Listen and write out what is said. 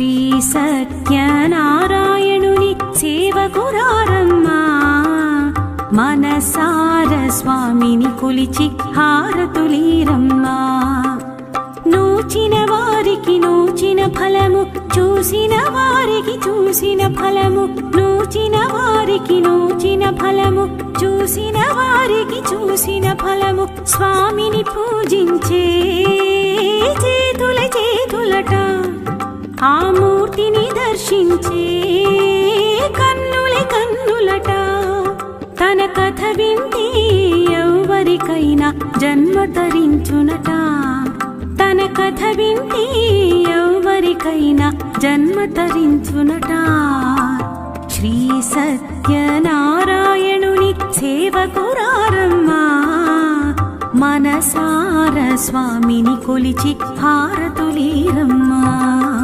శ్రీ సత్యనారాయణుని సేవకురారమ్మా మనసార స్వామిని కొలిచి హారతులీరమ్మా. నూచిన వారికి నూచిన ఫలము చూసిన వారికి చూసిన ఫలము నూచిన వారికి నూచిన ఫలము చూసిన వారికి చూసిన ఫలము స్వామిని పూజించే ఆ మూర్తిని దర్శించే కన్నులే కన్నులట. తన కథ వింటే ఎవరికైనా జన్మ తరించునట. తన కథ వింటే ఎవరికైనా జన్మ తరించునట. శ్రీ సత్యనారాయణుని సేవకురారమ్మా మనసార స్వామిని కొలిచి హారతులే